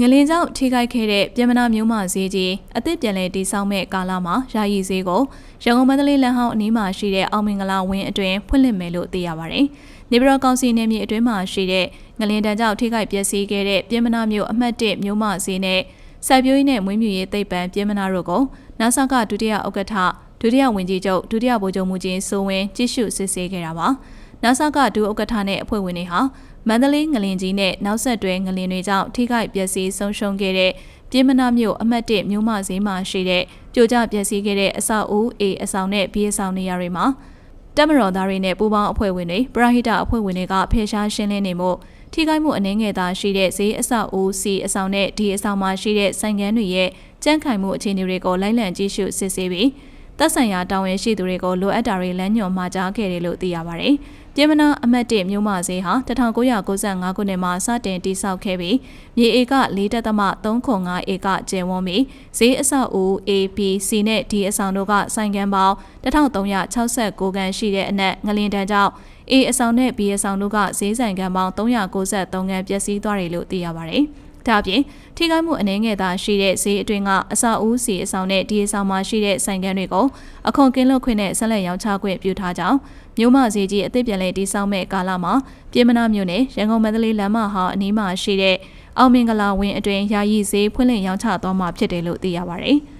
ငလင်းကြောင့်ထိခိုက်ခဲ့တဲ့ပြည်မနာမျိုးမဈေးကြီးအသစ်ပြန်လည်တည်ဆောက်မဲ့ကာလမှာယာယီဈေးကိုရန်ကုန်မန္တလေးလမ်းဟောင်းအနီးမှာရှိတဲ့အောင်မင်္ဂလာဝင်းအတွင်းဖွင့်လှစ်မယ်လို့သိရပါတယ်။နေပြည်တော်ကောင်စီနယ်မြေအတွင်းမှာရှိတဲ့ငလင်းတန်းကြောင့်ထိခိုက်ပျက်စီးခဲ့တဲ့ပြည်မနာမျိုးအမှတ်၁မျိုးမဈေးနဲ့စိုက်ပျိုးရေးနဲ့မွေးမြူရေးသိပ္ပံပြည်မနာတို့ကိုနာဆာကဒုတိယဥက္ကဋ္ဌဒုတိယဝန်ကြီးချုပ်ဒုတိယဗိုလ်ချုပ်မှုကြီးစိုးဝင်းကြည့်ရှုစစ်ဆေးခဲ့တာပါ။ နာဆာကဒုဥက္ကဋ္ဌနဲ့အဖွဲ့ဝင်တွေဟာမန္တလေးငလင်ကြီးနဲ့နောက်ဆက်တွဲငလင်တွေကြောင့်ထိခိုက်ပျက်စီးဆုံးရှုံးခဲ့တဲ့ပြည်မနာမြို့အမှတ်၁မြို့မဈေးမှာရှိတဲ့ပြိုကျပျက်စီးခဲ့တဲ့အဆောက်အဦ A အဆောင်နဲ့ B အဆောင်နေရာတွေမှာတက်မတော်သားတွေနဲ့ပူးပေါင်းအဖွဲ့ဝင်တွေပရဟိတအဖွဲ့ဝင်တွေကဖယ်ရှားရှင်းလင်းနေမှုထိခိုက်မှုအနည်းငယ်သာရှိတဲ့ဈေးအဆောက်အဦ C အဆောင်နဲ့ D အဆောင်မှာရှိတဲ့ဆိုင်ကန်းတွေရဲ့ကြန့်ခိုင်မှုအခြေအနေတွေကိုလိုက်လံကြည့်ရှုစစ်ဆေးပြီး သက်ဆိုင်ရာတာဝန်ရှိသူတွေကိုလိုအပ်တာတွေလမ်းညွှန်မှာကြားခဲ့တယ်လို့သိရပါတယ်။ပြည်မနာအမတ်1မြို့မဈေးဟာ1995ခုနှစ်မှာစတင်တည်ဆောက်ခဲ့ပြီးမြေဧက4.305ဧကကျယ်ဝန်းပြီးဈေးအဆောက်အဦ A, B, C နဲ့ D အဆောင်တို့ကဆိုင်ကန်းပေါင်း1369ခန်းရှိတဲ့အနက်ငလင်တန်းကြောင့် A အဆောင်နဲ့ B အဆောင်တို့ကဈေးဆိုင်ကန်းပေါင်း393ခန်းပျက်စီးသွားတယ်လို့သိရပါတယ်။ ဒါအပြင်ထိခိုက်မှုအနည်းငယ်သာရှိတဲ့ဈေးအတွင်းကအစာဦးစီအဆောင်နဲ့ဒီအဆောင်မှာရှိတဲ့ဆိုင်ကန်းတွေကိုအခွန်ကင်းလွတ်ခွင့်နဲ့ဆက်လက်ရောင်းချခွင့်ပြုထားကြောင်းမြို့မဈေးကြီးအသစ်ပြန်လည်တည်ဆောက်မဲ့ကာလမှာပြည်မနာမြို့နယ်ရန်ကုန်မန္တလေးလမ်းမဟာအနီးမှာရှိတဲ့အောင်မင်္ဂလာဝင်းအတွင်းယာယီဈေးဖွင့်လှစ်ရောင်းချသွားမှာဖြစ်တယ်လို့သိရပါတယ်။